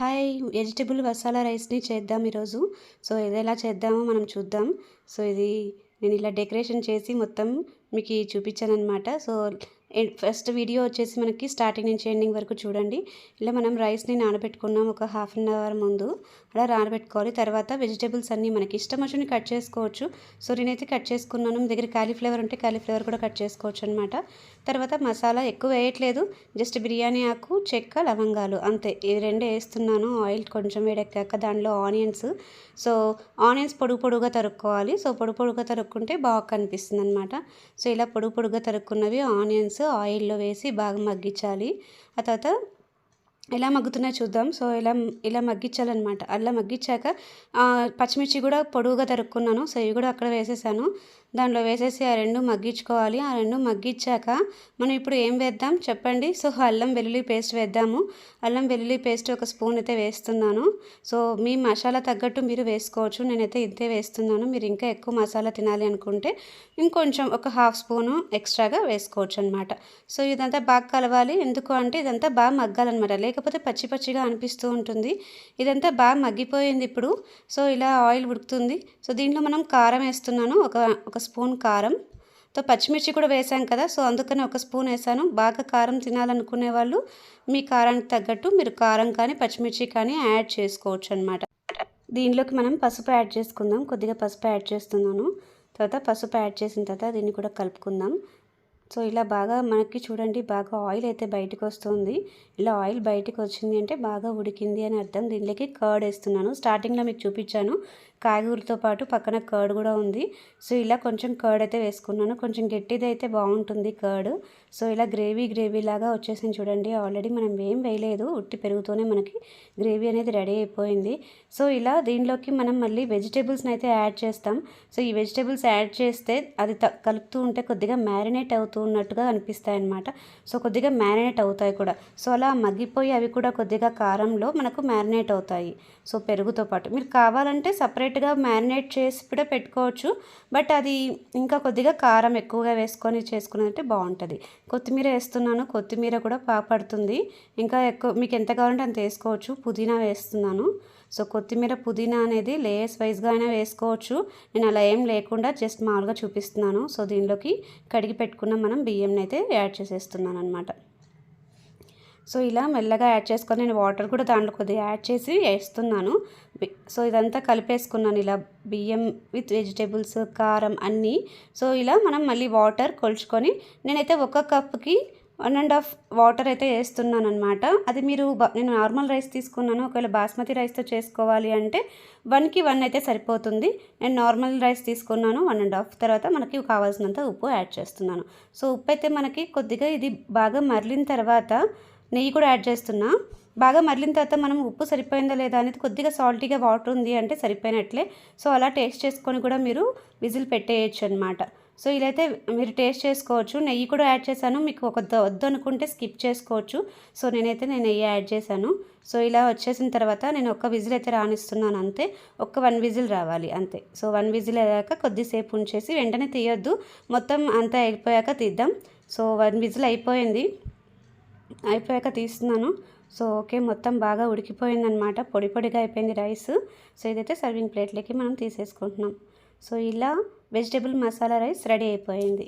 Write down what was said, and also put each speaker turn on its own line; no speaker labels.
Hi vegetable masala రైస్ని చేద్దాం ఈరోజు. సో ఇది ఎలా చేద్దామో మనం చూద్దాం. సో ఇది నేను ఇలా డెకరేషన్ చేసి మొత్తం మీకు చూపించాను అనమాట సో ఫస్ట్ వీడియో వచ్చేసి మనకి స్టార్టింగ్ నుంచి ఎండింగ్ వరకు చూడండి. ఇలా మనం రైస్ని నానబెట్టుకున్నాం ఒక హాఫ్ అన్ అవర్ ముందు. అలా నానబెట్టుకోవాలి. తర్వాత వెజిటేబుల్స్ అన్నీ మనకి ఇష్టం వచ్చిన కట్ చేసుకోవచ్చు. సో నేనైతే కట్ చేసుకున్నాను. మీ దగ్గర కాలీఫ్లవర్ ఉంటే కాలీఫ్లవర్ కూడా కట్ చేసుకోవచ్చు అనమాట తర్వాత మసాలా ఎక్కువ వేయట్లేదు. జస్ట్ బిర్యానీ ఆకు చెక్క లవంగాలు అంతే. ఇది రెండే వేస్తున్నాను. ఆయిల్ కొంచెం వేడెక్కాక దానిలో ఆనియన్స్ సో ఆనియన్స్ పొడుగు పొడుగుగా తరుక్కోవాలి. సో పొడుగు పొడుగుగా తరుక్కుంటే బాగా కనిపిస్తుంది అనమాట సో ఇలా పొడుగు పొడుగుగా తరుక్కున్నవి ఆనియన్స్ ఆయిల్లో వేసి బాగా మగ్గించాలి. ఆ తర్వాత ఎలా మగ్గుతున్నాయో చూద్దాం. సో ఇలా ఇలా మగ్గించాలన్నమాట. అలా మగ్గించాక పచ్చిమిర్చి కూడా పొడువుగా తరుక్కున్నాను. సో ఇవి కూడా అక్కడ వేసేసాను. దాంట్లో వేసేసి ఆ రెండు మగ్గించుకోవాలి. ఆ రెండు మగ్గించాక మనం ఇప్పుడు ఏం వేద్దాం చెప్పండి. సో అల్లం వెల్లుల్లి పేస్ట్ వేద్దాము. అల్లం వెల్లుల్లి పేస్ట్ ఒక స్పూన్ అయితే వేస్తున్నాను. సో మీ మసాలా తగ్గట్టు మీరు వేసుకోవచ్చు. నేనైతే ఇంతే వేస్తున్నాను. మీరు ఇంకా ఎక్కువ మసాలా తినాలి అనుకుంటే ఇంకొంచెం ఒక హాఫ్ స్పూను ఎక్స్ట్రాగా వేసుకోవచ్చు అనమాట సో ఇదంతా బాగా కలవాలి. ఎందుకు అంటే ఇదంతా బాగా మగ్గాలన్నమాట. లేకపోతే పచ్చి పచ్చిగా అనిపిస్తూ ఉంటుంది. ఇదంతా బాగా మగ్గిపోయింది ఇప్పుడు. సో ఇలా ఆయిల్ ఉడుకుతుంది. సో దీంట్లో మనం కారం వేస్తున్నాను. ఒక ఒక స్పూన్ కారం. తో పచ్చిమిర్చి కూడా వేసాం కదా. సో అందుకని ఒక స్పూన్ వేసాను. బాగా కారం తినాలనుకునే వాళ్ళు మీ కారానికి తగ్గట్టు మీరు కారం కానీ పచ్చిమిర్చి కానీ యాడ్ చేసుకోవచ్చు అనమాట దీనిలోకి మనం పసుపు యాడ్ చేసుకుందాం. కొద్దిగా పసుపు యాడ్ చేస్తున్నాను. తర్వాత పసుపు యాడ్ చేసిన తర్వాత దీన్ని కూడా కలుపుకుందాం. సో ఇలా బాగా మనకి చూడండి బాగా ఆయిల్ అయితే బయటకు వస్తుంది ఇలా ఆయిల్ బయటకు వచ్చింది అంటే బాగా ఉడికింది అని అర్థం. దీనిలోకి కర్డ్ వేస్తున్నాను. స్టార్టింగ్లో మీకు చూపించాను. కాయగూరతో పాటు పక్కన కర్డ్ కూడా ఉంది. సో ఇలా కొంచెం కర్డ్ అయితే వేసుకున్నాను. కొంచెం గట్టిది అయితే బాగుంటుంది కర్డ్. సో ఇలా గ్రేవీ గ్రేవీ లాగా వచ్చేసింది చూడండి. ఆల్రెడీ మనం ఏం వేయలేదు. ఉట్టి పెరుగుతూనే మనకి గ్రేవీ అనేది రెడీ అయిపోయింది. సో ఇలా దీనిలోకి మనం మళ్ళీ వెజిటేబుల్స్ని అయితే యాడ్ చేస్తాం. సో ఈ వెజిటేబుల్స్ యాడ్ చేస్తే అది కలుపుతూ ఉంటే కొద్దిగా మ్యారినేట్ అవుతూ ఉన్నట్టుగా అనిపిస్తాయి అన్నమాట. సో కొద్దిగా మ్యారినేట్ అవుతాయి కూడా. సో అలా మగ్గిపోయి అవి కూడా కొద్దిగా కారంలో మనకు మ్యారినేట్ అవుతాయి. సో పెరుగుతో పాటు. మీరు కావాలంటే సపరేట్గా మ్యారినేట్ చేసి కూడా పెట్టుకోవచ్చు. బట్ అది ఇంకా కొద్దిగా కారం ఎక్కువగా వేసుకొని చేసుకున్నట్టే బాగుంటుంది. కొత్తిమీర వేస్తున్నాను. కొత్తిమీర కూడా బాగా పడుతుంది. ఇంకా ఎక్కువ మీకు ఎంత కావాలంటే అంత వేసుకోవచ్చు. పుదీనా వేస్తున్నాను. సో కొత్తిమీర పుదీనా అనేది లేయర్స్ వైజ్గా అయినా వేసుకోవచ్చు. నేను అలా ఏం లేకుండా జస్ట్ మామూలుగా చూపిస్తున్నాను. సో దీనిలోకి కడిగి పెట్టుకున్న మనం బియ్యంని అయితే యాడ్ చేసేస్తున్నాను అనమాట సో ఇలా మెల్లగా యాడ్ చేసుకొని నేను వాటర్ కూడా దాంట్లో కొద్దిగా యాడ్ చేసి వేస్తున్నాను. సో ఇదంతా కలిపేసుకున్నాను. ఇలా బియ్యం విత్ వెజిటేబుల్స్ కారం అన్నీ. సో ఇలా మనం మళ్ళీ వాటర్ కొలుచుకొని నేనైతే ఒక కప్కి వన్ అండ్ హాఫ్ వాటర్ అయితే వేస్తున్నాను అనమాట అది మీరు నేను నార్మల్ రైస్ తీసుకున్నాను. ఒకవేళ బాస్మతి రైస్తో చేసుకోవాలి అంటే వన్కి వన్ అయితే సరిపోతుంది. నేను నార్మల్ రైస్ తీసుకున్నాను వన్ అండ్ హాఫ్. తర్వాత మనకి కావాల్సినంత ఉప్పు యాడ్ చేస్తున్నాను. సో ఉప్పు అయితే మనకి కొద్దిగా ఇది బాగా మరలిన తర్వాత నెయ్యి కూడా యాడ్ చేస్తున్నా. బాగా మరిలిన తర్వాత మనం ఉప్పు సరిపోయిందా లేదా అనేది కొద్దిగా సాల్టీగా వాటర్ ఉంది అంటే సరిపోయినట్లే. సో అలా టేస్ట్ చేసుకొని కూడా మీరు విజిల్ పెట్టేయచ్చు అనమాట సో ఇలా అయితే మీరు టేస్ట్ చేసుకోవచ్చు. నెయ్యి కూడా యాడ్ చేశాను. మీకు ఒక వద్దు అనుకుంటే స్కిప్ చేసుకోవచ్చు. సో నేనైతే నేను నెయ్యి యాడ్ చేశాను. సో ఇలా వచ్చేసిన తర్వాత నేను ఒక్క విజిల్ అయితే రాణిస్తున్నాను అంతే. ఒక్క వన్ విజిల్ రావాలి అంతే. సో వన్ విజిల్ అయ్యాక కొద్దిసేపు ఉంచేసి వెంటనే తీయొద్దు. మొత్తం అంతా అయిపోయాక తీద్దాం. సో వన్ విజిల్ అయిపోయింది. అయిపోయాక తీస్తున్నాను. సో ఓకే మొత్తం బాగా ఉడికిపోయిందనమాట పొడి పొడిగా అయిపోయింది రైస్. సో ఇదైతే సర్వింగ్ ప్లేట్లకి మనం తీసేసుకుంటున్నాం. సో ఇలా వెజిటేబుల్ మసాలా రైస్ రెడీ అయిపోయింది.